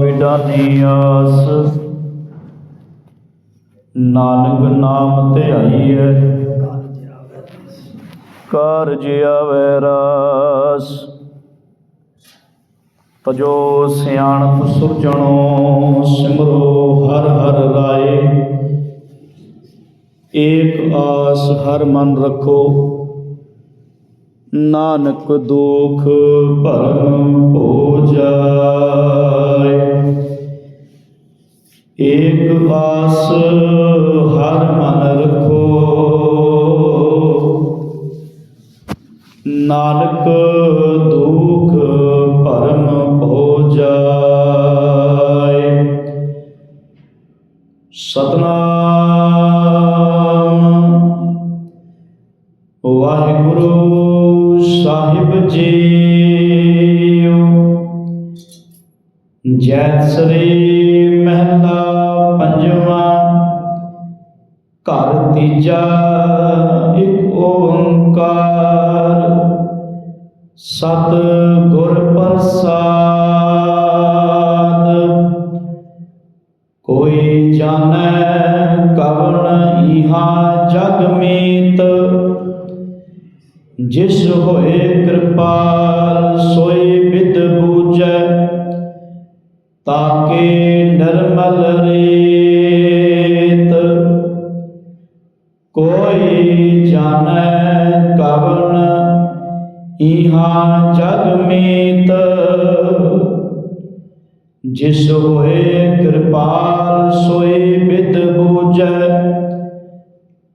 ਵਿਡਾਨੀ ਆਸ। ਨਾਨਕ ਨਾਮ ਧਿਆਈਐ ਕਾਰਜ ਆਵੈ ਰਾਸ। ਤਜੋ ਸਿਆਣਪ ਸੁਰਜਣੋ, ਸਿਮਰੋ ਹਰ ਹਰ ਰਾਏ। ਏਕ ਆਸ ਹਰ ਮਨ ਰੱਖੋ। ਨਾਨਕ ਦੁਖ ਭਰਮ ਹੋ ਜਾ ਏਕ ਵਾਸ ਹਰ ਮਨ ਰਖੋ। ਨਾਨਕ ਦੁਖ ਭਰਮ ਹੋ ਜਾਏ। ਸਤਨਾਮ। ਵਾਹਿਗੁਰੂ ਸਾਹਿਬ ਜੀਓ। ਜੈ ਸ੍ਰੀ ਸਤ ਗੁਰ ਪ੍ਰਸਾਦ ਕੋਈ ਜਾਣੈ ਕਵਣ ਇਹਾ ਜਗ ਮੀਤ ਜਿਸ ਹੋਏ ਕਿਰਪਾ ਇਹਾ ਜਗ ਮੀਤ, ਜਿਸ ਹੋਏ ਕਿਰਪਾਲ ਸੋਈ ਵਿਦ ਬੂਝੈ,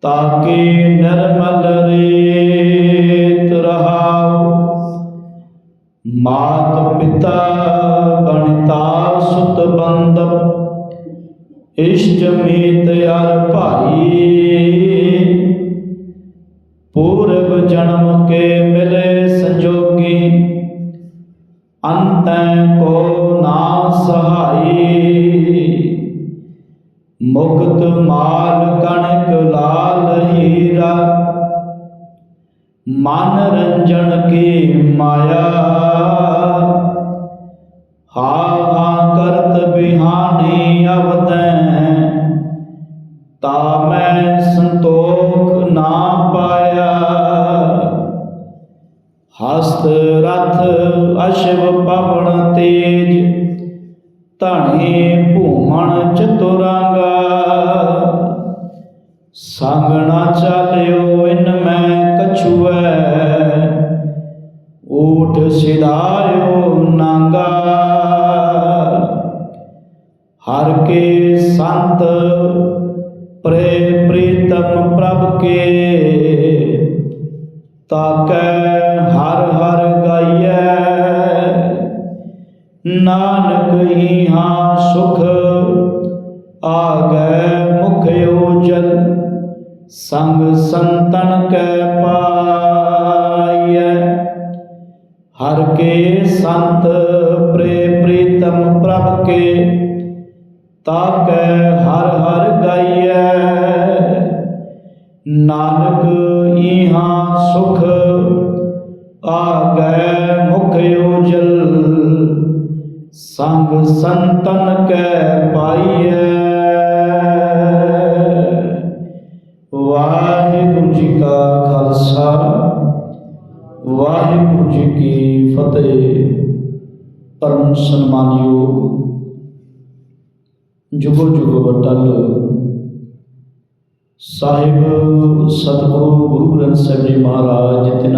ਤਾਕੇ ਨਰਮਲ ਰੇਤ ਰਹਾਉ। ਮਾਤ ਪਿਤਾ ਬਣਤਾ ਸੁਤ ਬੰਦਪ ਇਸ਼ਟ ਮੀਤ ਅਰ ਭਾਈ। ਪੂਰਬ ਜਨਮ ਕੇ ਮਿਲੇ ਅੰਤੈ ਕੋ ਨਾ ਸਹਾਈ। ਮੁਕਤ ਮਾਲ ਕਣਕ ਲਾਲ ਹੀਰਾ। ਮਨ ਰੰਜਨ ਕੀ ਮਾਇਆ। ਹਾ ਹਾ ਕਰਤ ਬਿਹਾਨੀ ਅਵਤੈ ਸ਼ਿਵ ਪਵਨ ਤੇਜ ਧਣੀ ਭੂਮਣ ਚਤੁਰੰਗਾ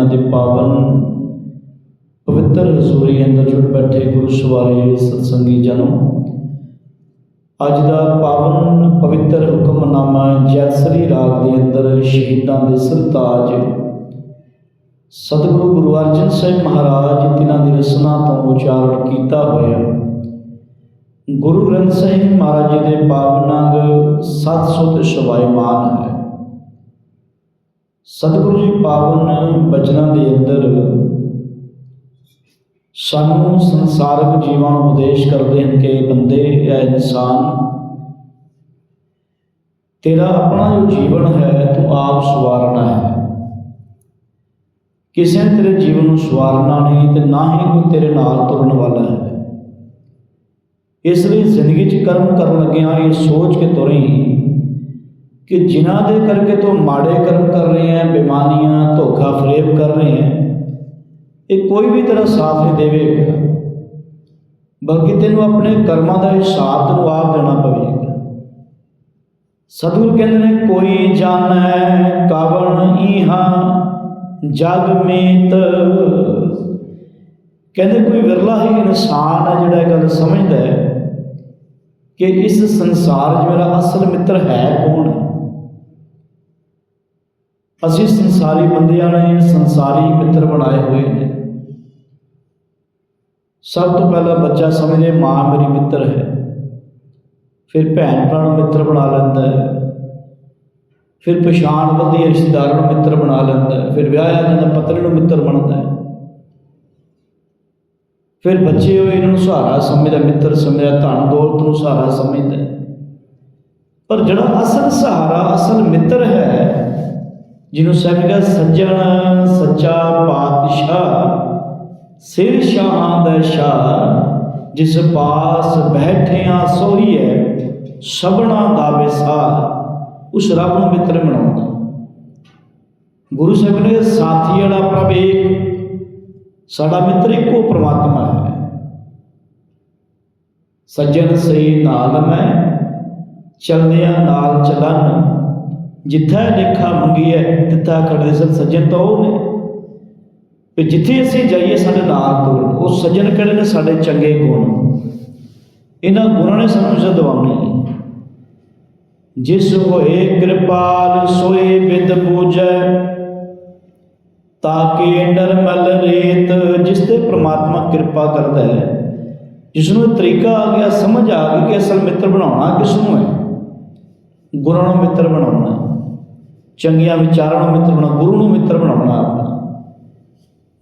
ਮਹਾਰਾਜ ਦੇ ਪਾਵਨ ਪਵਿੱਤਰ ਹਜ਼ੂਰੀ ਅੰਦਰ ਜੁੜ ਬੈਠੇ ਗੁਰੂ ਸਵਾਰੇ ਸਤਸੰਗੀ ਜਨੋ, ਅੱਜ ਦਾ ਪਾਵਨ ਪਵਿੱਤਰ ਹੁਕਮਨਾਮਾ ਜੈਸਰੀ ਰਾਗ ਦੇ ਅੰਦਰ ਸ਼ਹੀਦਾਂ ਦੇ ਸਰਤਾਜ ਸਤਿਗੁਰੂ ਗੁਰੂ ਅਰਜਨ ਸਾਹਿਬ ਮਹਾਰਾਜ ਤਿਨਾਂ ਦੀ ਰਸਨਾ ਤੋਂ ਉਚਾਰਨ ਕੀਤਾ ਹੋਇਆ। ਗੁਰੂ ਗ੍ਰੰਥ ਸਾਹਿਬ ਮਹਾਰਾਜ ਜੀ ਦੇ ਪਾਵਨ ਅੰਗ 700 ਤੇ ਸ਼ਵਾਇਮਾਨ ਹੈ। ਸਤਿਗੁਰੂ ਜੀ ਪਾਵਨ ਬਚਨਾਂ ਦੇ ਅੰਦਰ ਸਾਨੂੰ ਸੰਸਾਰਕ ਜੀਵਾਂ ਨੂੰ ਉਪਦੇਸ਼ ਕਰਦੇ ਹਨ ਕਿ ਬੰਦੇ ਐ ਇਨਸਾਨ, ਤੇਰਾ ਆਪਣਾ ਜੋ ਜੀਵਨ ਹੈ, ਤੂੰ ਆਪ ਸਵਾਰਨਾ ਹੈ। ਕਿਸੇ ਨੇ ਤੇਰੇ ਜੀਵਨ ਨੂੰ ਸਵਾਰਨਾ ਨਹੀਂ ਤੇ ਨਾ ਹੀ ਕੋਈ ਤੇਰੇ ਨਾਲ ਤੁਰਨ ਵਾਲਾ ਹੈ। ਇਸ ਲਈ ਜ਼ਿੰਦਗੀ 'ਚ ਕਰਮ ਕਰਨ ਲੱਗਿਆ ਇਹ ਸੋਚ ਕੇ ਤੁਰੇ ਕਿ ਜਿਨ੍ਹਾਂ ਦੇ ਕਰਕੇ ਤੋਂ ਮਾੜੇ ਕਰਮ ਕਰ ਰਹੇ ਹੈ ਬੇਮਾਨੀਆਂ ਧੋਖਾ ਫਰੇਬ ਕਰ ਰਹੇ ਹੈ, ਇਹ ਕੋਈ ਵੀ ਤੇਰਾ ਸਾਥ ਨਹੀਂ ਦੇਵੇਗਾ ਬਲਕਿ ਤੈਨੂੰ ਆਪਣੇ ਕਰਮਾਂ ਦਾ ਹਿਸਾਬ ਤੈਨੂੰ ਆਪ ਦੇਣਾ ਪਵੇਗਾ। ਸਤਿਗੁਰ ਕਹਿੰਦੇ ਨੇ, ਕੋਈ ਜਾਣੈ ਕਵਣ ਈਹਾ ਜਗ ਮੇਤ। ਕਹਿੰਦੇ ਕੋਈ ਵਿਰਲਾ ਹੀ ਇਨਸਾਨ ਹੈ ਜਿਹੜਾ ਇਹ ਗੱਲ ਸਮਝਦਾ ਹੈ ਕਿ ਇਸ ਸੰਸਾਰ 'ਚ ਮੇਰਾ ਅਸਲ ਮਿੱਤਰ ਹੈ ਕੌਣ ਅਸੀਂ ਸੰਸਾਰੀ ਬੰਦਿਆਂ ਨੇ ਸੰਸਾਰੀ ਮਿੱਤਰ ਬਣਾਏ ਹੋਏ ਨੇ। ਸਭ ਤੋਂ ਪਹਿਲਾਂ ਬੱਚਾ ਸਮਝੇ ਮਾਂ ਮੇਰੀ ਮਿੱਤਰ ਹੈ। ਫਿਰ ਭੈਣ ਭਰਾ ਨੂੰ ਮਿੱਤਰ ਬਣਾ ਲੈਂਦਾ ਹੈ। ਫਿਰ ਪਛਾਣ ਵਧੀ ਰਿਸ਼ਤੇਦਾਰਾਂ ਨੂੰ ਮਿੱਤਰ ਬਣਾ ਲੈਂਦਾ ਹੈ। ਫਿਰ ਵਿਆਹਿਆ ਜਾਂਦਾ ਪਤਨੀ ਨੂੰ ਮਿੱਤਰ ਬਣਦਾ ਹੈ। ਫਿਰ ਬੱਚੇ ਹੋਏ ਇਹਨਾਂ ਨੂੰ ਸਹਾਰਾ ਸਮਝਦਾ, ਮਿੱਤਰ ਸਮਝਦਾ, ਧਨ ਦੌਲਤ ਨੂੰ ਸਹਾਰਾ ਸਮਝਦਾ ਪਰ ਜਿਹੜਾ ਅਸਲ ਸਹਾਰਾ, ਅਸਲ ਮਿੱਤਰ ਹੈ ਜਿਹਨੂੰ ਸਾਹਿਬ ਨੇ ਸੱਜਣ, ਸੱਚਾ ਪਾਤਸ਼ਾਹ, ਸਿਰ ਸ਼ਾਹਾਂ ਦਾ ਸ਼ਾਹ ਜਿਸ ਪਾਸ ਬੈਠਿਆ ਸੋਈ ਹੈ ਸਭਨਾ ਦਾ ਵਿਸਾਰ ਉਸ ਰੱਬ ਨੂੰ ਮਿੱਤਰ ਬਣਾਉਂਦਾ ਗੁਰੂ ਸਾਹਿਬ ਨੇ ਸਾਥੀ ਵਾਲਾ ਪ੍ਰਭ ਏਕ, ਸਾਡਾ ਮਿੱਤਰ ਇੱਕੋ ਪ੍ਰਮਾਤਮਾ ਹੈ। ਸੱਜਣ ਸਹੀ ਨਾਲ ਮੈਂ, ਚਲਦਿਆਂ ਨਾਲ ਚਲਨ ਜਿੱਥਾ ਲੇਖਾ ਮੰਗੀਐ ਤਿੱਥਾ ਖੜਦੇ ਸਨ, ਸੱਜਣ ਤਾਂ ਉਹ ਨੇ। ਵੀ ਜਿੱਥੇ ਅਸੀਂ ਜਾਈਏ ਸਾਡੇ ਨਾਲ ਤੁਰਨ, ਉਹ ਸੱਜਣ ਕਿਹੜੇ ਨੇ? ਸਾਡੇ ਚੰਗੇ ਗੁਣ। ਇਹਨਾਂ ਗੁਣਾਂ ਨੇ ਸਾਨੂੰ ਇੱਜ਼ਤ ਦਿਵਾਉਣੀ ਹੈ। ਜਿਸ ਹੋਏ ਕਿਰਪਾਲ, ਸੋਏ ਬਿਦ ਪੂਜੈ ਤਾਕੇ ਨਰਮਲ ਰੇਤ, ਜਿਸ ਤੇ ਪ੍ਰਮਾਤਮਾ ਕਿਰਪਾ ਕਰਦਾ ਹੈ। ਜਿਸ ਨੂੰ ਤਰੀਕਾ ਆ ਗਿਆ, ਸਮਝ ਆ ਗਈ ਕਿ ਅਸਲ ਮਿੱਤਰ ਬਣਾਉਣਾ ਕਿਸ ਨੂੰ ਹੈ? ਗੁਰਾਂ ਨੂੰ ਮਿੱਤਰ ਬਣਾਉਣਾ ਚੰਗੀਆਂ ਵਿਚਾਰਾਂ ਨੂੰ ਮਿੱਤਰ ਬਣਾਉਣਾ ਗੁਰੂ ਨੂੰ ਮਿੱਤਰ ਬਣਾਉਣਾ ਆਪਣਾ।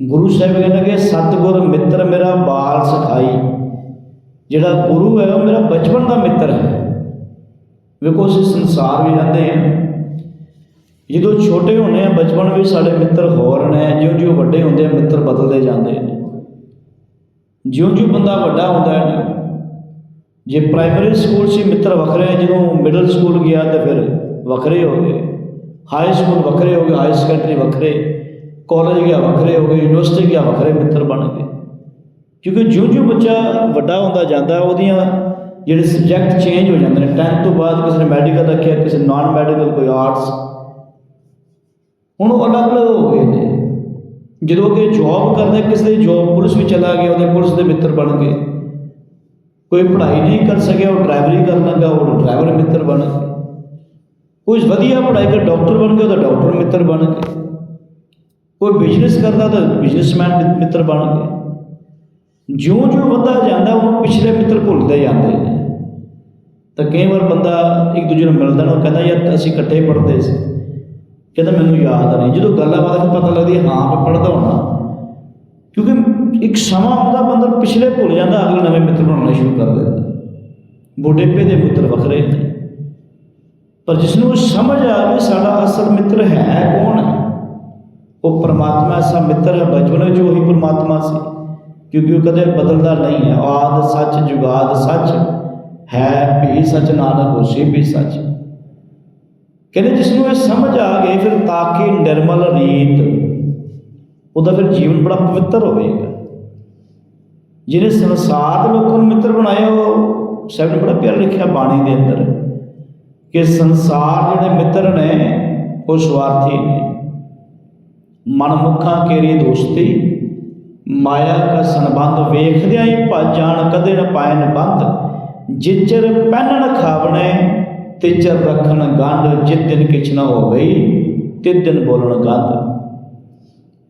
ਗੁਰੂ ਸਾਹਿਬ ਕਹਿੰਦੇ ਕਿ ਸਤਿਗੁਰ ਮਿੱਤਰ ਮੇਰਾ ਬਾਲ ਸਿਖਾਈ। ਜਿਹੜਾ ਗੁਰੂ ਹੈ ਉਹ ਮੇਰਾ ਬਚਪਨ ਦਾ ਮਿੱਤਰ ਹੈ। ਵੇਖੋ ਅਸੀਂ ਸੰਸਾਰ ਵੀ ਰਹਿੰਦੇ ਹਾਂ। ਜਦੋਂ ਛੋਟੇ ਹੁੰਦੇ ਆ ਬਚਪਨ ਵਿੱਚ ਸਾਡੇ ਮਿੱਤਰ ਹੋਰ ਨੇ ਜਿਉਂ-ਜਿਉਂ ਵੱਡੇ ਹੁੰਦੇ ਆ ਮਿੱਤਰ ਬਦਲਦੇ ਜਾਂਦੇ ਨੇ। ਜਿਉਂ-ਜਿਉਂ ਬੰਦਾ ਵੱਡਾ ਹੁੰਦਾ ਹੈ ਜੇ ਪ੍ਰਾਇਮਰੀ ਸਕੂਲ 'ਚ ਮਿੱਤਰ ਵੱਖਰੇ ਆ, ਜਦੋਂ ਮਿਡਲ ਸਕੂਲ ਗਿਆ ਤਾਂ ਫਿਰ ਵੱਖਰੇ ਹੋ ਗਏ। ਹਾਈ ਸਕੂਲ ਵੱਖਰੇ ਹੋ ਗਏ, ਹਾਈ ਸੈਕੰਡਰੀ ਵੱਖਰੇ, ਕਾਲਜ ਗਿਆ ਵੱਖਰੇ ਹੋ ਗਏ, ਯੂਨੀਵਰਸਿਟੀ ਗਿਆ ਵੱਖਰੇ, ਮਿੱਤਰ ਬਣ ਗਏ। ਕਿਉਂਕਿ ਜਿਉਂ-ਜਿਉਂ ਬੱਚਾ ਵੱਡਾ ਹੁੰਦਾ ਜਾਂਦਾ, ਉਹਦੀਆਂ ਜਿਹੜੇ ਸਬਜੈਕਟ ਚੇਂਜ ਹੋ ਜਾਂਦੇ ਨੇ 10th ਤੋਂ ਬਾਅਦ ਕਿਸੇ ਨੇ ਮੈਡੀਕਲ ਰੱਖਿਆ, ਕਿਸੇ ਨਾਨ ਮੈਡੀਕਲ ਕੋਈ ਆਰਟਸ ਹੁਣ ਉਹ ਅਲੱਗ-ਅਲੱਗ ਹੋ ਗਏ ਨੇ। ਜਦੋਂ ਕਿ ਜੌਬ ਕਰਦੇ, ਕਿਸੇ ਦੀ ਜੌਬ ਪੁਲਿਸ ਵਿੱਚ ਚਲਾ ਗਿਆ, ਉਹਦੇ ਪੁਲਿਸ ਦੇ ਮਿੱਤਰ ਬਣ ਗਏ। ਕੋਈ ਪੜ੍ਹਾਈ ਨਹੀਂ ਕਰ ਸਕਿਆ, ਉਹ ਡਰਾਈਵਰੀ ਕਰਨ ਲੱਗਾ, ਉਹ ਡਰਾਈਵਰ ਮਿੱਤਰ ਬਣ ਗਏ। ਕੋਈ ਵਧੀਆ ਪੜ੍ਹਾਈ ਕਰ, ਡਾਕਟਰ ਬਣ ਗਿਆ ਤਾਂ ਡਾਕਟਰ ਮਿੱਤਰ ਬਣ ਗਏ ਕੋਈ ਬਿਜ਼ਨਸ ਕਰਦਾ ਤਾਂ ਬਿਜ਼ਨਸਮੈਨ ਮਿੱਤਰ ਬਣ ਗਏ ਜਿਉਂ-ਜਿਉਂ ਵੱਧਦਾ ਜਾਂਦਾ ਉਹ ਪਿਛਲੇ ਮਿੱਤਰ ਭੁੱਲਦੇ ਜਾਂਦੇ ਨੇ। ਤਾਂ ਕਈ ਵਾਰ ਬੰਦਾ ਇੱਕ ਦੂਜੇ ਨੂੰ ਮਿਲਦਾ ਨਾ, ਉਹ ਕਹਿੰਦਾ, ਯਾਰ, ਅਸੀਂ ਇਕੱਠੇ ਪੜ੍ਹਦੇ ਸੀ। ਕਹਿੰਦਾ, ਮੈਨੂੰ ਯਾਦ ਨਹੀਂ। ਜਦੋਂ ਗੱਲਾਂ ਬਾਤਾਂ ਪਤਾ ਲੱਗਦੀ ਹਾਂ ਮੈਂ ਪੜ੍ਹਦਾ ਹੁੰਦਾ। ਕਿਉਂਕਿ ਇੱਕ ਸਮਾਂ ਆਉਂਦਾ, ਬੰਦਾ ਪਿਛਲੇ ਭੁੱਲ ਜਾਂਦਾ, ਅਗਲੇ ਨਵੇਂ ਮਿੱਤਰ ਬਣਾਉਣੇ ਸ਼ੁਰੂ ਕਰ ਦਿੰਦਾ। ਬੁਢੇਪੇ ਦੇ ਮਿੱਤਰ ਵੱਖਰੇ ਨੇ ਪਰ ਜਿਸ ਨੂੰ ਸਮਝ ਆਵੇ ਸਾਡਾ ਅਸਲ ਮਿੱਤਰ ਹੈ ਕੌਣ? ਉਹ ਪਰਮਾਤਮਾ ਐਸਾ ਮਿੱਤਰ ਹੈ। ਬਚਪਨ ਵਿੱਚ ਉਹੀ ਪਰਮਾਤਮਾ ਸੀ, ਕਿਉਂਕਿ ਉਹ ਕਦੇ ਬਦਲਦਾ ਨਹੀਂ ਹੈ। ਆਦ ਸੱਚ, ਜੁਗਾਦ ਸੱਚ, ਹੈ ਵੀ ਸੱਚ, ਨਾਨਕ ਹੋਸੀ ਵੀ ਸੱਚ। ਕਹਿੰਦੇ ਜਿਸ ਨੂੰ ਇਹ ਸਮਝ ਆ ਗਈ ਫਿਰ ਤਾਕੀ ਨਿਰਮਲ ਰੀਤ, ਉਹਦਾ ਫਿਰ ਜੀਵਨ ਬੜਾ ਪਵਿੱਤਰ ਹੋਵੇਗਾ। ਜਿਹਨੇ ਸੰਸਾਰ ਦੇ ਲੋਕਾਂ ਨੂੰ ਮਿੱਤਰ ਬਣਾਇਆ, ਉਹ ਸਭ ਨੇ ਬੜਾ ਪਿਆਰ ਲਿਖਿਆ ਬਾਣੀ ਦੇ ਅੰਦਰ। ਕਿ ਸੰਸਾਰ ਜਿਹੜੇ ਮਿੱਤਰ ਨੇ, ਉਹ ਸਵਾਰਥੀ ਨੇ। ਮਨਮੁਖਾਂ ਕੇਰੀ ਦੋਸਤੀ, ਮਾਇਆ ਕਾ ਸੰਬੰਧ ਵੇਖਦਿਆਂ ਹੀ ਭੱਜ ਜਾਣ ਕਦੇ ਨ ਪਾਇਨ ਬੰਦ। ਜਿਚਰ ਪਹਿਨਣ ਖਾਵਣੇ, ਤਿਚਰ ਰੱਖਣ ਗੰਢ ਜਿਤ ਦਿਨ ਕਿਛ ਨਾ ਹੋ ਗਈ ਤੇ ਦਿਨ ਬੋਲਣ ਗੰਧ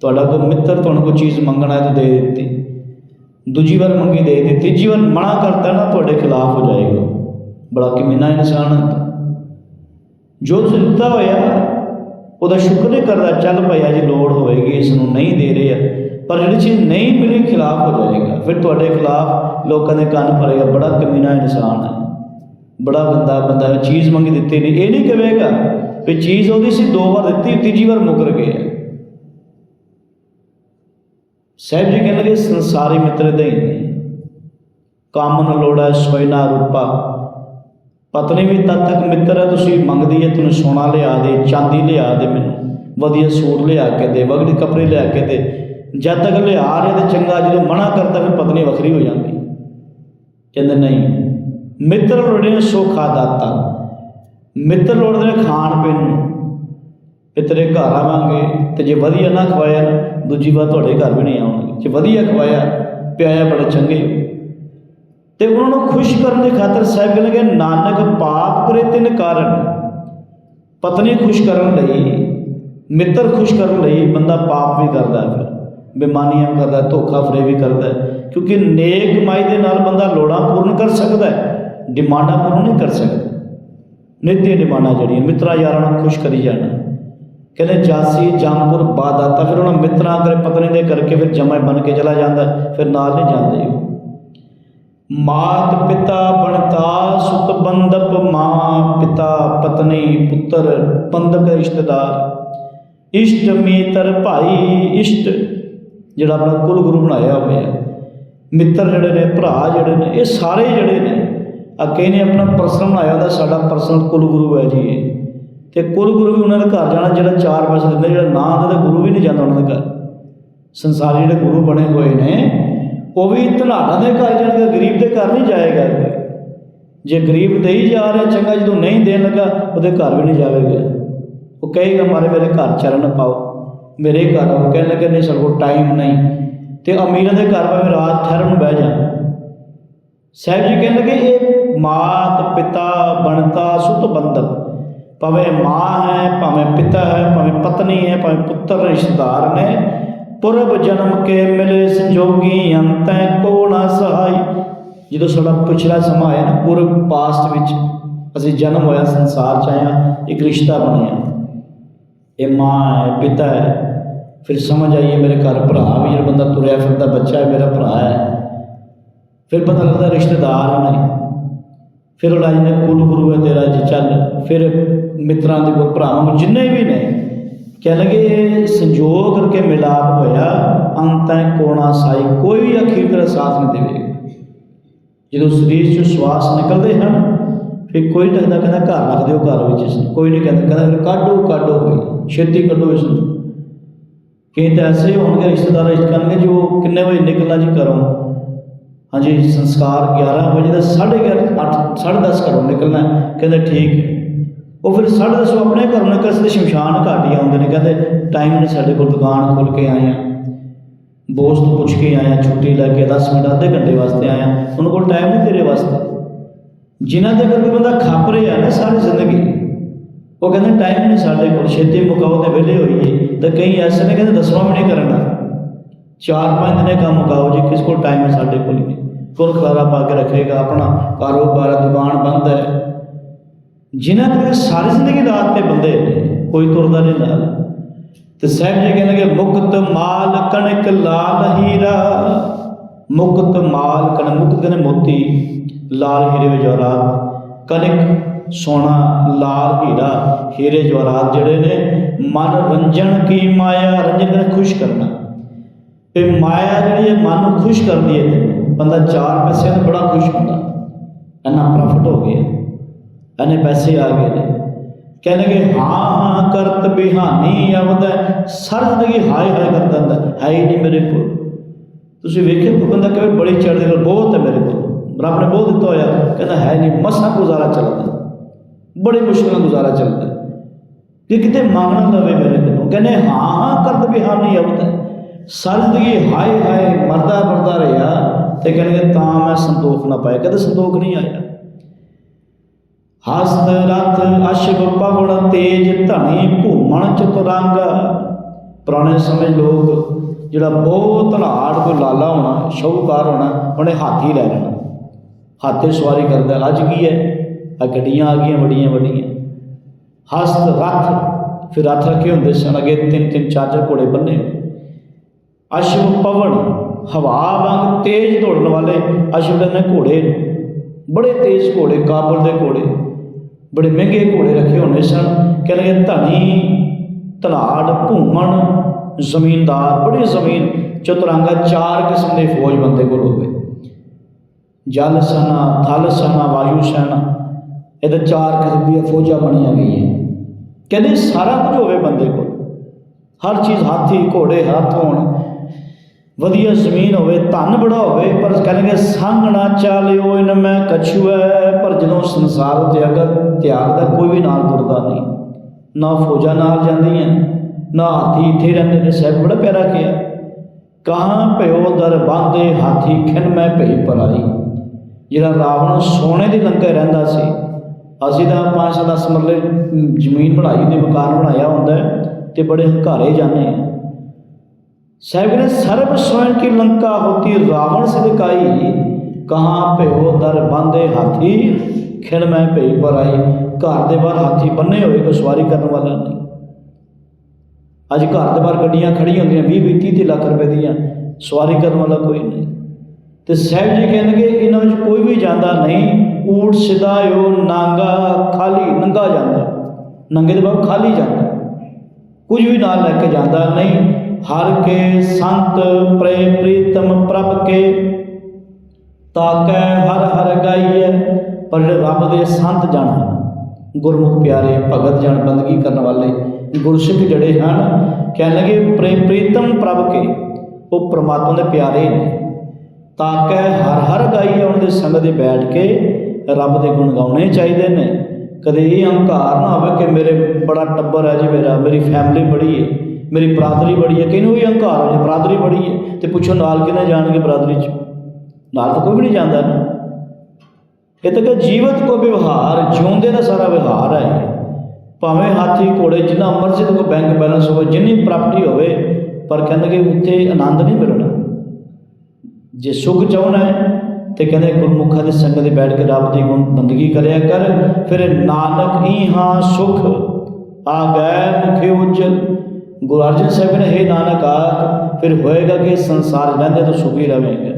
ਤੁਹਾਡਾ ਕੋਈ ਮਿੱਤਰ ਤੁਹਾਨੂੰ ਕੋਈ ਚੀਜ਼ ਮੰਗਣਾ ਹੈ ਤਾਂ ਦੇ ਦਿੱਤੀ। ਦੂਜੀ ਵਾਰ ਮੰਗੀ, ਦੇ ਦਿੱਤੀ। ਤੀਜੀ ਵਾਰ ਮਨਾ ਕਰਤਾ ਨਾ, ਤੁਹਾਡੇ ਖਿਲਾਫ ਹੋ ਜਾਏਗਾ। ਬੜਾ ਕਮੀਨਾ ਇਨਸਾਨ ਹੈ ਜੋ ਤੁਸੀਂ ਦਿੱਤਾ ਹੋਇਆ, ਉਹਦਾ ਸ਼ੁਕਰ ਨਹੀਂ ਕਰਦਾ, ਚੱਲ ਭਾਈ ਜੀ ਲੋੜ ਹੋਏਗੀ ਇਸ ਨੂੰ ਨਹੀਂ ਦੇ ਰਹੇ ਪਰ ਜਿਹੜੀ ਚੀਜ਼ ਨਹੀਂ ਮਿਲੀ, ਖਿਲਾਫ ਹੋ ਜਾਏਗਾ। ਫਿਰ ਤੁਹਾਡੇ ਖਿਲਾਫ ਲੋਕਾਂ ਦੇ ਕੰਨ ਭਰੇਗਾ ਬੜਾ ਕਮੀਨਾ ਇਨਸਾਨ ਹੈ ਬੜਾ ਬੰਦਾ ਬੰਦਾ ਚੀਜ਼ ਮੰਗੀ ਦਿੱਤੀ ਨਹੀਂ, ਇਹ ਨਹੀਂ ਕਹੇਗਾ ਵੀ ਚੀਜ਼ ਉਹਦੀ ਸੀ, ਦੋ ਵਾਰ ਦਿੱਤੀ, ਤੀਜੀ ਵਾਰ ਮੁਕਰ ਗਿਆ ਸਾਹਿਬ ਜੀ ਕਹਿੰਦੇ ਕਿ ਸੰਸਾਰੀ ਮਿੱਤਰ ਦੇ ਹੀ ਨਹੀਂ ਕੰਮ ਨ ਲੋੜਾ ਸੋਇ ਨਾ ਰੂਪਾ। ਪਤਨੀ ਵੀ ਤਦ ਤੱਕ ਮਿੱਤਰ ਹੈ, ਤੁਸੀਂ ਮੰਗਦੀ ਹੈ, ਤੈਨੂੰ ਸੋਨਾ ਲਿਆ ਦੇ, ਚਾਂਦੀ ਲਿਆ ਦੇ ਮੈਨੂੰ। ਵਧੀਆ ਸੂਟ ਲਿਆ ਕੇ ਦੇ, ਵਗੜੀ ਕੱਪੜੇ ਲਿਆ ਕੇ ਦੇ। ਜਦ ਤੱਕ ਲਿਆ ਰਿਹਾ ਤੇ ਚੰਗਾ, ਜਦੋਂ ਮਨਾ ਕਰਦਾ, ਫਿਰ ਪਤਨੀ ਵੱਖਰੀ ਹੋ ਜਾਂਦੀ। ਕਹਿੰਦੇ, ਨਹੀਂ, ਮਿੱਤਰ ਲੋੜੇ ਨੇ ਸੋਖਾ ਦਾਤਾ। ਮਿੱਤਰ ਲੋੜਦੇ ਨੇ ਖਾਣ ਪੀਣ ਨੂੰ। ਵੀ ਤੇਰੇ ਘਰ ਆਵਾਂਗੇ, ਤੇ ਜੇ ਵਧੀਆ ਨਾ ਖਵਾਇਆ ਦੂਜੀ ਵਾਰ ਤੁਹਾਡੇ ਘਰ ਵੀ ਨਹੀਂ ਆਉਣਗੇ। ਜੇ ਵਧੀਆ ਖਵਾਇਆ, ਪਿਆਇਆ ਬੜੇ ਚੰਗੇ ਤੇ ਉਹਨਾਂ ਨੂੰ ਖੁਸ਼ ਕਰਨ ਦੀ ਖਾਤਰ ਸਾਹਿਬ ਕਹਿੰਦੇ ਨਾਨਕ ਪਾਪ ਕਰੇ ਤਿੰਨ ਕਾਰਨ। ਪਤਨੀ ਖੁਸ਼ ਕਰਨ ਲਈ, ਮਿੱਤਰ ਖੁਸ਼ ਕਰਨ ਲਈ ਬੰਦਾ ਪਾਪ ਵੀ ਕਰਦਾ ਫਿਰ ਬੇਮਾਨੀਆਂ ਕਰਦਾ ਧੋਖਾ ਫਰੇ ਵੀ ਕਰਦਾ ਕਿਉਂਕਿ ਨੇਕ ਕਮਾਈ ਦੇ ਨਾਲ ਬੰਦਾ ਲੋੜਾਂ ਪੂਰਨ ਕਰ ਸਕਦਾ ਹੈ, ਡਿਮਾਂਡਾਂ ਪੂਰਨ ਨਹੀਂ ਕਰ ਸਕਦਾ। ਨਿੱਤੀਆਂ ਡਿਮਾਂਡਾਂ ਜਿਹੜੀਆਂ, ਮਿੱਤਰਾਂ ਯਾਰਾਂ ਨੂੰ ਖੁਸ਼ ਕਰੀ ਜਾਣਾ। ਕਹਿੰਦੇ ਜਾਸੀ ਜੰਗਪੁਰ ਬਾਦਾਤਾ ਫਿਰ ਉਹਨਾਂ ਮਿੱਤਰਾਂ ਕਰੇ, ਪਤਨੀ ਦੇ ਕਰਕੇ ਫਿਰ ਜਮੈ ਬਣ ਕੇ ਚਲਾ ਜਾਂਦਾ ਫਿਰ ਨਾਲ ਨਹੀਂ ਜਾਂਦੇ। ਮਾਤ ਪਿਤਾ ਬਣਤਾ ਸੁਤ ਬੰਦਪ ਮਾਂ ਪਿਤਾ ਪਤਨੀ ਪੁੱਤਰ ਬੰਦਕ ਰਿਸ਼ਤੇਦਾਰ। ਇਸ਼ਟ ਮੀਤਰ ਭਾਈ ਇਸ਼ਟ, ਜਿਹੜਾ ਆਪਣਾ ਕੁਲ ਗੁਰੂ ਬਣਾਇਆ ਹੋਇਆ ਮਿੱਤਰ ਜਿਹੜੇ ਨੇ, ਭਰਾ ਜਿਹੜੇ ਨੇ, ਇਹ ਸਾਰੇ ਜਿਹੜੇ ਨੇ, ਅੱਗੇ ਨੇ ਆਪਣਾ ਪਰਸਨਲ ਬਣਾਇਆ ਹੁੰਦਾ, ਸਾਡਾ ਪਰਸਨਲ ਕੁਲ ਗੁਰੂ ਹੈ ਜੀ ਇਹ। ਤੇ ਕੁਲ ਗੁਰੂ ਵੀ ਉਹਨਾਂ ਦੇ ਘਰ ਜਾਣਾ, ਜਿਹੜਾ ਚਾਰ ਪੈਸੇ ਦਿੰਦਾ, ਜਿਹੜਾ ਨਾ ਦਿੰਦਾ, ਗੁਰੂ ਵੀ ਨਹੀਂ ਜਾਂਦਾ ਉਹਨਾਂ ਦੇ ਘਰ। ਸੰਸਾਰੀ ਜਿਹੜੇ ਗੁਰੂ ਬਣੇ ਹੋਏ ਨੇ ਉਹ ਵੀ ਧਨਾੜਾਂ ਦੇ ਘਰ ਜਾਣਗੇ ਗਰੀਬ ਦੇ ਘਰ ਨਹੀਂ ਜਾਏਗਾ। ਜੇ ਗਰੀਬ ਦੇਈ ਜਾ ਰਿਹਾ ਚੰਗਾ, ਜਦੋਂ ਨਹੀਂ ਦੇਣ ਲੱਗਾ, ਉਹਦੇ ਘਰ ਵੀ ਨਹੀਂ ਜਾਵੇਗਾ। ਉਹ ਕਹੇਗਾ, ਮਾਰੇ, ਮੇਰੇ ਘਰ ਚਰਨ ਪਾਓ। ਮੇਰੇ ਘਰ ਆਓ। ਕਹਿਣ ਲੱਗੇ, ਨਹੀਂ, ਸਾਡੇ ਕੋਲ ਟਾਈਮ ਨਹੀਂ। ਤੇ ਅਮੀਰਾਂ ਦੇ ਘਰ ਭਾਵੇਂ ਰਾਤ ਠਹਿਰਨ ਨੂੰ ਬਹਿ ਜਾ ਸਾਹਿਬ ਜੀ ਕਹਿਣ ਲੱਗੇ, ਇਹ ਮਾਤ ਪਿਤਾ ਬਣਤਾ ਸੁਤ ਬੰਧਕ। ਭਾਵੇਂ ਮਾਂ ਹੈ, ਭਾਵੇਂ ਪਿਤਾ ਹੈ, ਭਾਵੇਂ ਪਤਨੀ ਹੈ, ਭਾਵੇਂ ਪੁੱਤਰ ਰਿਸ਼ਤੇਦਾਰ ਨੇ ਪੁਰਬ ਜਨਮ ਕੇ ਮਿਲੇ ਸੰਜੋਗੀ ਅੰਤੈ ਕੋ ਨਾ ਸਹਾਈ। ਜਦੋਂ ਸਾਡਾ ਪਿਛਲਾ ਸਮਾਂ ਆਇਆ ਨਾ, ਪੁਰਬ ਪਾਸਟ ਵਿੱਚ ਅਸੀਂ ਜਨਮ ਹੋਇਆ, ਸੰਸਾਰ ਚ ਆਇਆ, ਇੱਕ ਰਿਸ਼ਤਾ ਬਣਿਆ। ਇਹ ਮਾਂ ਹੈ, ਪਿਤਾ ਹੈ। ਫਿਰ ਸਮਝ ਆਈਏ ਮੇਰੇ ਘਰ ਭਰਾ ਵੀ ਜਿਹੜਾ ਬੰਦਾ ਤੁਰਿਆ ਫਿਰਦਾ, ਬੱਚਾ ਹੈ, ਮੇਰਾ ਭਰਾ ਹੈ। ਫਿਰ ਪਤਾ ਲੱਗਦਾ ਰਿਸ਼ਤੇਦਾਰ ਨੇ ਫਿਰ ਉਹ ਨੇ ਕੁਲ ਗੁਰੂ ਹੈ ਤੇਰਾ ਜੀ, ਚੱਲ। ਫਿਰ ਮਿੱਤਰਾਂ ਦੇ ਕੋਲ ਭਰਾਵਾਂ ਨੂੰ ਜਿੰਨੇ ਵੀ ਨੇ ਕਹਿ ਲਗੇ, ਸੰਜੋਗ ਕਰਕੇ ਮਿਲਾਪ ਹੋਇਆ, ਅੰਤੈ ਕੋਣਾ ਸਾਈ ਕੋਈ ਵੀ ਅਖੀਰ ਤੇਰਾ ਸਾਥ ਨਹੀਂ ਦੇਵੇਗਾ ਜਦੋਂ ਸਰੀਰ ਚੋਂ ਸਵਾਸ ਨਿਕਲਦੇ ਹਨ, ਫਿਰ ਕੋਈ ਟਕਦਾ ਕਹਿੰਦਾ ਘਰ ਰੱਖ ਦਿਓ ਘਰ ਵਿੱਚ ਇਸ ਨੂੰ। ਕੋਈ ਨਹੀਂ ਕਹਿੰਦਾ ਕਹਿੰਦਾ ਫਿਰ ਕਾਢੋ ਕਾਢੋ ਹੋਈ ਛੇਤੀ ਕੱਢੋ ਇਸ ਨੂੰ। ਕਈ ਤਾਂ ਐਸੇ ਹੋਣਗੇ, ਰਿਸ਼ਤੇਦਾਰ ਇਸ ਕਰਨਗੇ ਜੋ ਕਿੰਨੇ ਵਜੇ ਨਿਕਲਣਾ ਜੀ ਘਰੋਂ। ਹਾਂਜੀ, ਸੰਸਕਾਰ 11 ਵਜੇ ਦਾ 11:30 8 10:30 ਘਰੋਂ ਨਿਕਲਣਾ। ਹੈ। ਕਹਿੰਦੇ ਠੀਕ ਹੈ। ਉਹ ਫਿਰ 10:30 ਆਪਣੇ ਘਰੋਂ ਨਿਕਲ ਕੇ ਸ਼ਮਸ਼ਾਨ ਘਾਟ ਹੀ ਆਉਂਦੇ ਨੇ, ਕਹਿੰਦੇ ਟਾਈਮ ਨਹੀਂ ਸਾਡੇ ਕੋਲ, ਦੁਕਾਨ ਖੋਲ ਕੇ ਆਏ ਆ ਬੋਸ ਤੋਂ ਪੁੱਛ ਕੇ ਆਇਆ ਛੁੱਟੀ ਲੈ ਕੇ 10 ਮਿੰਟ, ਅੱਧੇ ਘੰਟੇ ਵਾਸਤੇ ਆਇਆ ਉਹਨਾਂ ਕੋਲ ਟਾਈਮ ਨਹੀਂ ਤੇਰੇ ਵਾਸਤੇ। ਜਿਨ੍ਹਾਂ ਦੇ ਕਰਕੇ ਬੰਦਾ ਖਾਪ ਰਿਹਾ ਨਾ ਸਾਰੀ ਜ਼ਿੰਦਗੀ, ਉਹ ਕਹਿੰਦੇ ਟਾਈਮ ਨਹੀਂ ਸਾਡੇ ਕੋਲ, ਛੇਤੀ ਮੁਕਾਓ ਤੇ ਵਿਹਲੇ ਹੋਈਏ। ਤਾਂ ਕਈ ਐਸੇ ਨੇ ਕਹਿੰਦੇ ਦਸਵਾਂ ਵੀ ਨਹੀਂ ਕਰਨਾ ਚਾਰ ਪੰਜ ਦਿਨੇ ਕੰਮ ਮੁਕਾਓ ਜੀ, ਕਿਸ ਕੋਲ ਟਾਈਮ ਹੈ ਸਾਡੇ ਕੋਲ ਹੀ ਨਹੀਂ। ਕੋਲ ਖਲਾਰਾ ਪਾ ਕੇ ਰੱਖੇਗਾ ਆਪਣਾ, ਕਾਰੋਬਾਰ, ਦੁਕਾਨ ਬੰਦ ਹੈ। ਜਿਨ੍ਹਾਂ ਦੇ ਸਾਰੀ ਜ਼ਿੰਦਗੀ ਰਾਤ ਤੇ ਬੰਦੇ ਨੇ ਕੋਈ ਤੁਰਦਾ ਨਹੀਂ ਨਾਲ ਤੇ ਸਾਹਿਬ ਜੀ ਕਹਿੰਦੇ ਕਿ ਮੁਕਤ ਮਾਲ ਕਣਕ ਲਾਲ ਹੀਰਾ। ਮੁਕਤ ਮਾਲ ਕਣ ਮੁਕਤ ਕਹਿੰਦੇ ਮੋਤੀ, ਲਾਲ ਹੀਰੇ ਵਿੱਚ ਜਵਾਹਰਾਤ। ਕਣਕ ਸੋਨਾ, ਲਾਲ ਹੀਰਾ, ਹੀਰੇ ਜਵਾਹਰਾਤ। ਜਿਹੜੇ ਨੇ ਮਨ ਰੰਜਨ ਕੀ ਮਾਇਆ ਰੰਜਨ ਕਹਿੰਦੇ ਖੁਸ਼ ਕਰਨਾ। ਤੇ ਮਾਇਆ ਜਿਹੜੀ ਹੈ ਮਨ ਨੂੰ ਖੁਸ਼ ਕਰਦੀ ਹੈ ਤੈਨੂੰ। ਬੰਦਾ ਚਾਰ ਪੈਸਿਆਂ ਤੋਂ ਬੜਾ ਖੁਸ਼ ਹੁੰਦਾ। ਇੰਨਾ ਪ੍ਰੋਫਿਟ ਹੋ ਗਿਆ। ਇੰਨੇ ਪੈਸੇ ਆ ਗਏ ਨੇ। ਕਹਿੰਦੇ ਕਿ ਹਾਂ ਹਾਂ, ਕਰਤ ਬਿਹਾਨੀ ਅਵਦ ਸਰ ਜ਼ਿੰਦਗੀ ਹਾਏ ਹਾਏ ਕਰਦਾ ਹੁੰਦਾ ਹੈ। ਹੀ ਨਹੀਂ ਮੇਰੇ ਕੋਲ। ਤੁਸੀਂ ਵੇਖਿਓ, ਕੋਈ ਬੰਦਾ ਕਹੇ ਬੜੀ ਚੜ੍ਹਦੀ ਗੱਲ ਬਹੁਤ ਹੈ ਮੇਰੇ ਕੋਲ। ਰੱਬ ਨੇ ਬਹੁਤ ਦਿੱਤਾ ਹੋਇਆ। ਕਹਿੰਦਾ, ਹੈ ਨਹੀਂ, ਮਸਾਂ ਗੁਜ਼ਾਰਾ ਚੱਲਦਾ। ਬੜੀ ਮੁਸ਼ਕਲਾਂ ਗੁਜ਼ਾਰਾ ਚੱਲਦਾ ਕਿ ਕਿਤੇ ਮੰਗਣਾ ਲਵੇ ਮੇਰੇ ਕੋਲੋਂ, ਕਹਿੰਦੇ, ਹਾਂ ਹਾਂ, ਕਰਤ ਬਿਹਾਨੀ ਅਵਦ ਸਰ ਜ਼ਿੰਦਗੀ ਹਾਏ ਹਾਏ ਮਰਦਾ ਮਰਦਾ ਰਿਹਾ। ਤੇ ਕਹਿੰਦੇ ਤਾਂ ਮੈਂ ਸੰਤੋਖ ਨਾ ਪਾਇਆ। ਕਦੇ ਸੰਤੋਖ ਨਹੀਂ ਆਇਆ। ਹਸਤ ਰਥ ਅਸ਼ਵ ਪਵਨ ਤੇਜ ਧਣੀ ਭੂਮਣ ਚਤੁਰੰਗ ਪੁਰਾਣੇ ਸਮੇਂ ਲੋਕ ਜਿਹੜਾ ਬਹੁਤ ਧਨਾੜ ਕੋਈ ਲਾਲਾ ਹੋਣਾ, ਸ਼ੌਹਕਾਰ ਹੋਣਾ, ਉਹਨੇ ਹਾਥੀ ਲੈ ਲੈਣਾ। ਹਾਥੀ ਸਵਾਰੀ ਕਰਦਾ, ਅੱਜ ਕੀ ਹੈ? ਆ ਗੱਡੀਆਂ ਆ ਗਈਆਂ, ਵੱਡੀਆਂ ਵੱਡੀਆਂ। ਹਸਤ ਰਥ, ਫਿਰ ਰਥ ਰੱਖੇ ਹੁੰਦੇ ਸਨ, ਅਗੇ ਤਿੰਨ ਤਿੰਨ, ਚਾਰ ਚਾਰ ਘੋੜੇ ਬੰਨੇ। ਅਸ਼ਵ ਪਵਨ ਹਵਾ ਵਾਂਗ ਤੇਜ਼ ਦੌੜਨ ਵਾਲੇ ਅਸ਼ਵ ਕਹਿੰਦੇ ਘੋੜੇ ਬੜੇ ਤੇਜ਼ ਘੋੜੇ, ਕਾਬਲ ਦੇ ਘੋੜੇ। ਬੜੇ ਮਹਿੰਗੇ ਘੋੜੇ ਰੱਖੇ ਹੋਣੇ ਸਨ। ਕਹਿੰਦੇ ਧਨੀ ਧਨਾੜ ਭੂਮਣ, ਜ਼ਮੀਨਦਾਰ, ਬੜੀ ਜ਼ਮੀਨ, ਚਤੁਰੰਗਾ ਚਾਰ ਕਿਸਮ ਦੇ ਫੌਜ ਬੰਦੇ ਕੋਲ ਹੋਵੇ। ਜਲ ਸੈਨਾ, ਥਲ ਸੈਨਾ, ਵਾਯੂ ਸੈਨਾ, ਇਹਦੇ ਚਾਰ ਕਿਸਮ ਦੀਆਂ ਫੌਜਾਂ ਬਣੀਆਂ ਗਈਆਂ। ਕਹਿੰਦੇ ਸਾਰਾ ਕੁਝ ਹੋਵੇ ਬੰਦੇ ਕੋਲ। ਹਰ ਚੀਜ਼, ਹਾਥੀ, ਘੋੜੇ, ਹੱਥ ਹੋਣ ਵਧੀਆ ਜ਼ਮੀਨ ਹੋਵੇ, ਧਨ ਬੜਾ ਹੋਵੇ, ਪਰ ਕਹਿੰਦੇ ਸੰਗ ਨਾ ਚਾਲਿਓ, ਇਨ ਮੈਂ ਕਛੂਐ, ਪਰ ਜਦੋਂ ਸੰਸਾਰ ਉੱਤੇ ਅਗਰ ਤਿਆਗ ਦਾ ਕੋਈ ਵੀ ਨਾਲ ਤੁਰਦਾ ਨਹੀਂ, ਨਾ ਫੌਜਾਂ ਨਾਲ ਜਾਂਦੀਆਂ, ਨਾ ਹਾਥੀ ਇੱਥੇ ਰਹਿੰਦੇ ਨੇ, ਸਾਹਿਬ ਬੜਾ ਪਿਆਰਾ ਕਿਹਾ। ਕਹਾਂ ਭਇਓ ਦਰ ਬਾਂਦੇ, ਹਾਥੀ ਖਿਨ ਮੈਂ ਭਈ ਪਰਾਈ। ਜਿਹੜਾ ਰਾਵਣ ਸੋਨੇ ਦੇ ਲੰਕੇ ਰਹਿੰਦਾ ਸੀ, ਅਸੀਂ ਤਾਂ ਪੰਜ ਸੱਤ ਦਸ ਮਰਲੇ ਜ਼ਮੀਨ ਬਣਾਈ ਦੇ ਮਕਾਨ ਬਣਾਇਆ ਹੁੰਦਾ ਹੈ, ਤੇ ਬੜੇ ਹੰਕਾਰੇ ਜਾਂਦੇ ਆ। ਸਾਹਿਬ ਨੇ ਸਰਬ स्वयं की लंका होती रावण से दिखाई कहाँ पे हो दर बांधे हाथी खिन मैं ਭਈ ਪਰ ਆਈ ਘਰ ਦੇ ਬਾਹਰ ਹਾਥੀ ਬੰਨੇ ਹੋਏ ਕੋਈ ਸਵਾਰੀ ਕਰਨ ਵਾਲਾ ਨਹੀਂ ਅੱਜ ਘਰ ਦੇ ਬਾਹਰ ਗੱਡੀਆਂ ਖੜੀਆਂ ਹੁੰਦੀਆਂ 20 20 30 ਲੱਖ ਰੁਪਏ ਦੀਆਂ ਸਵਾਰੀ ਕਰਨ ਵਾਲਾ ਕੋਈ ਨਹੀਂ ਤੇ ਸਾਹਿਬ ਜੀ ਕਹਿੰਦੇ ਇਹਨਾਂ ਵਿੱਚ ਕੋਈ ਵੀ ਜਾਂਦਾ ਨਹੀਂ ਊਟ ਸਿਧਾਇਓ ਨਾਂਗਾ ਖਾਲੀ ਨੰਗਾ ਜਾਂਦਾ ਨੰਗੇ ਦੇ ਬਾਅਦ ਖਾਲੀ ਜਾਂਦਾ ਕੁਝ ਵੀ ਨਾਲ ਲੈ ਕੇ ਜਾਂਦਾ ਨਹੀਂ ਹਰ ਕੇ ਸੰਤ ਪ੍ਰੇ ਪ੍ਰੀਤਮ ਪ੍ਰਭ ਕੇ, ਤਾਕੈ ਹਰ ਹਰ ਗਾਈਐ, ਪਰ ਜਿਹੜੇ ਰੱਬ ਦੇ ਸੰਤ ਜਣ ਹਨ, ਗੁਰਮੁਖ ਪਿਆਰੇ, ਭਗਤ ਜਨ ਬੰਦਗੀ ਕਰਨ ਵਾਲੇ, ਗੁਰਸਿੱਖ ਜਿਹੜੇ ਹਨ, ਕਹਿਣ ਲੱਗੇ ਪ੍ਰੇ ਪ੍ਰੀਤਮ ਪ੍ਰਭ ਕੇ, ਉਹ ਪ੍ਰਮਾਤਮਾ ਦੇ ਪਿਆਰੇ ਨੇ। ਤਾਕੈ ਹਰ ਹਰ ਗਾਈਐ, ਉਹਨਾਂ ਦੇ ਸੰਗ ਦੇ ਬੈਠ ਕੇ ਰੱਬ ਦੇ ਗੁਣ ਗਾਉਣੇ ਚਾਹੀਦੇ ਨੇ। ਕਦੇ ਇਹ ਹੰਕਾਰ ਨਾ ਹੋਵੇ ਕਿ ਮੇਰੇ ਬੜਾ ਟੱਬਰ ਹੈ ਜੀ ਮੇਰਾ, ਮੇਰੀ ਫੈਮਿਲੀ ਬੜੀ ਹੈ ਮੇਰੀ ਬਰਾਦਰੀ ਬੜੀ ਹੈ, ਕਿਹਨੂੰ ਵੀ ਹੰਕਾਰ ਹੋ ਜੇ ਬਰਾਦਰੀ ਬੜੀ ਹੈ। ਤੇ ਪੁੱਛੋ ਨਾਲ ਕਿਨੇ ਜਾਣਗੇ ਬਰਾਦਰੀ 'ਚ? ਨਾਲ ਤਾਂ ਕੋਈ ਵੀ ਨਹੀਂ ਜਾਂਦਾ ਨਾ। ਇਹ ਤਾਂ ਕਿ ਜੀਵਤ ਕੋ ਵਿਵਹਾਰ, ਜਿਉਂਦੇ ਦਾ ਸਾਰਾ ਵਿਵਹਾਰ ਹੈ। ਭਾਵੇਂ ਹਾਥੀ, ਘੋੜੇ, ਜਿੰਨਾ ਮਰਜ਼ੀ ਤੇ ਕੋ ਬੈਂਕ ਬੈਲੈਂਸ ਹੋਵੇ, ਜਿੰਨੀ ਪ੍ਰਾਪਰਟੀ ਹੋਵੇ, ਪਰ ਕਹਿੰਦੇ ਕਿ ਉੱਥੇ ਆਨੰਦ ਨਹੀਂ ਮਿਲਣਾ। ਜੇ ਸੁਖ ਚਾਹਣਾ ਹੈ, ਤੇ ਕਹਿੰਦੇ ਗੁਰਮੁਖਾਂ ਦੇ ਸੰਗਤ ਦੇ ਬੈਠ ਕੇ ਰੱਬ ਦੀ ਗੁਣ ਬੰਦਗੀ ਕਰਿਆ ਕਰ। ਫਿਰ ਨਾਨਕ ਹੀ ਹਾਂ ਸੁਖ, ਆ ਗਏ ਮੁਖੇ ਉਜਲ। ਗੁਰੂ ਅਰਜਨ ਸਾਹਿਬ ਨੇ, ਹੈ ਨਾਨਕ ਆ, ਫਿਰ ਹੋਏਗਾ ਕਿ ਸੰਸਾਰ ਰਹਿੰਦੇ ਤਾਂ ਸੁਖੀ ਰਵੇਂਗੇ।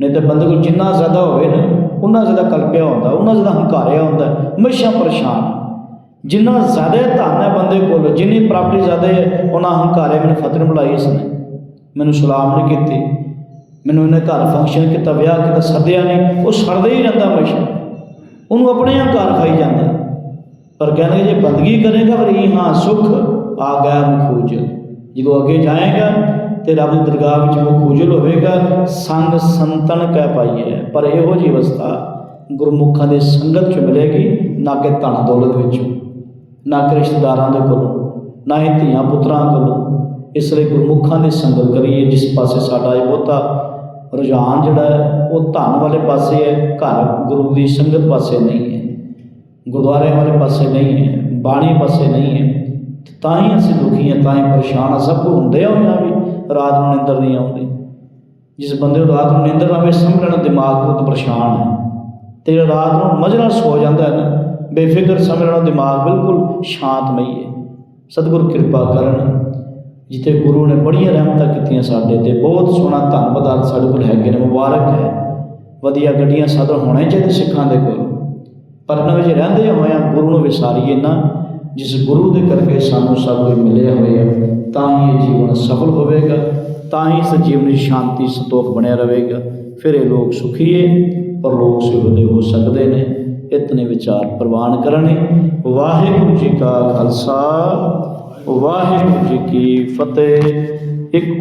ਨਹੀਂ ਤਾਂ ਬੰਦੇ ਕੋਲ ਜਿੰਨਾ ਜ਼ਿਆਦਾ ਹੋਵੇ ਨਾ, ਉਨਾ ਜ਼ਿਆਦਾ ਕਲਪਿਆ ਹੁੰਦਾ ਉਹਨਾਂ ਜ਼ਿਆਦਾ ਹੰਕਾਰਿਆ ਹੁੰਦਾ, ਹਮੇਸ਼ਾ ਪਰੇਸ਼ਾਨ। ਜਿੰਨਾ ਜ਼ਿਆਦਾ ਧਨ ਹੈ ਬੰਦੇ ਕੋਲ, ਜਿੰਨੀ ਪ੍ਰਾਪਰਟੀ ਜ਼ਿਆਦਾ ਹੈ ਉਹਨਾਂ ਹੰਕਾਰੇ ਮੈਨੂੰ ਫਤਨ ਬੁਲਾਈ ਇਸਨੇ ਮੈਨੂੰ ਸਲਾਮ ਨਹੀਂ ਕੀਤੀ। ਮੈਨੂੰ ਇਹਨੇ ਘਰ ਫੰਕਸ਼ਨ ਕੀਤਾ, ਵਿਆਹ ਕੀਤਾ, ਸੱਦਿਆ ਨਹੀਂ, ਉਹ ਸੜਦਾ ਹੀ ਰਹਿੰਦਾ ਹਮੇਸ਼ਾ। ਉਹਨੂੰ ਆਪਣੇ ਹੰਕਾਰ ਖਾਈ ਜਾਂਦਾ। ਪਰ ਕਹਿੰਦੇ ਜੇ ਬੰਦਗੀ ਕਰੇਗਾ, ਫਿਰ ਇਹ ਹਾਂ, ਸੁਖ। ਆ ਗਿਆ ਮੁਖੂਜ ਜਦੋਂ ਅੱਗੇ ਜਾਏਗਾ ਤੇ ਰੱਬ ਦੀ ਦਰਗਾਹ ਵਿੱਚ ਮੁਖ ਉਜਲ ਹੋਵੇਗਾ ਸੰਗ ਸੰਤਨ ਕਹਿ ਪਾਈਏ। ਪਰ ਇਹੋ ਜੀ ਅਵਸਥਾ ਗੁਰਮੁਖਾਂ ਦੇ ਸੰਗਤ ਚ ਮਿਲੇਗੀ, ਨਾ ਕਿ ਧਨ ਦੌਲਤ ਵਿੱਚੋਂ, ਨਾ ਕਿ ਰਿਸ਼ਤੇਦਾਰਾਂ ਦੇ ਕੋਲੋਂ, ਨਾ ਹੀ ਧੀਆਂ ਪੁੱਤਰਾਂ ਕੋਲੋਂ। ਇਸ ਲਈ ਗੁਰਮੁਖਾਂ ਦੀ ਸੰਗਤ ਕਰੀਏ, ਜਿਸ ਪਾਸੇ ਸਾਡਾ ਇਹ ਬਹੁਤਾ ਰੁਝਾਨ ਜਿਹੜਾ ਹੈ, ਉਹ ਧਨ ਵਾਲੇ ਪਾਸੇ ਹੈ, ਘਰ ਗੁਰੂ ਦੀ ਸੰਗਤ ਪਾਸੇ ਨਹੀਂ ਹੈ। ਗੁਰਦੁਆਰੇ ਵਾਲੇ ਪਾਸੇ ਨਹੀਂ ਹੈ, ਬਾਣੀ ਪਾਸੇ ਨਹੀਂ ਹੈ। ਤਾਂ ਹੀ ਅਸੀਂ ਦੁਖੀ ਹਾਂ, ਤਾਂ ਹੀ ਪਰੇਸ਼ਾਨ ਆ ਸਭ ਕੁ ਹੁੰਦੇ ਹੋਇਆ ਵੀ ਰਾਤ ਨੂੰ ਨਿੰਦਰ ਨਹੀਂ ਆਉਂਦੀ। ਜਿਸ ਬੰਦੇ ਨੂੰ ਰਾਤ ਨੂੰ ਨਿੰਦਰ ਨਾ ਆਵੇ ਸਮਝ ਲੈਣਾ ਦਿਮਾਗ ਬਹੁਤ ਪਰੇਸ਼ਾਨ ਹੈ। ਤੇ ਰਾਤ ਨੂੰ ਮਜ਼ੇ ਨਾਲ ਸੋ ਜਾਂਦਾ ਹੈ ਨਾ, ਬੇਫਿਕਰ ਸਮਝ ਲੈਣਾ ਦਿਮਾਗ ਬਿਲਕੁਲ ਸ਼ਾਂਤਮਈ ਹੈ। ਸਤਿਗੁਰ ਕਿਰਪਾ ਕਰਨ, ਜਿੱਥੇ ਗੁਰੂ ਨੇ ਬੜੀਆਂ ਰਹਿਮਤਾਂ ਕੀਤੀਆਂ ਸਾਡੇ ਤੇ, ਬਹੁਤ ਸੋਹਣਾ ਧੰਨ ਪਦਾਰਥ ਸਾਡੇ ਕੋਲ ਹੈਗੇ ਨੇ, ਮੁਬਾਰਕ ਹੈ। ਵਧੀਆ ਗੱਡੀਆਂ ਸਾਧਨ ਹੋਣੇ ਚਾਹੀਦੇ ਸਿੱਖਾਂ ਦੇ ਕੋਲ। ਪਰ ਇਹਨਾਂ ਵਿੱਚ ਰਹਿੰਦੇ ਹੋਇਆਂ ਗੁਰੂ ਨੂੰ ਵਿਸਾਰੀਏ ਨਾ ਜਿਸ ਗੁਰੂ ਦੇ ਕਰਕੇ ਸਾਨੂੰ ਸਭ ਕੁਝ ਮਿਲਿਆ ਹੋਇਆ ਤਾਂ ਹੀ ਇਹ ਜੀਵਨ ਸਫਲ ਹੋਵੇਗਾ, ਤਾਂ ਹੀ ਇਸ ਜੀਵਨ ਵਿੱਚ ਸ਼ਾਂਤੀ ਸਤੋਖ ਬਣਿਆ ਰਹੇਗਾ। ਫਿਰ ਇਹ ਲੋਕ ਸੁਖੀਏ ਪਰ ਲੋਕ ਸੁਖਦੇ ਹੋ ਸਕਦੇ ਨੇ, ਇਤਨੇ ਵਿਚਾਰ ਪ੍ਰਵਾਨ ਕਰਨੇ। ਵਾਹਿਗੁਰੂ ਜੀ ਕਾ ਖਾਲਸਾ, ਵਾਹਿਗੁਰੂ ਜੀ ਕੀ ਫਤਿਹ। ਇੱਕ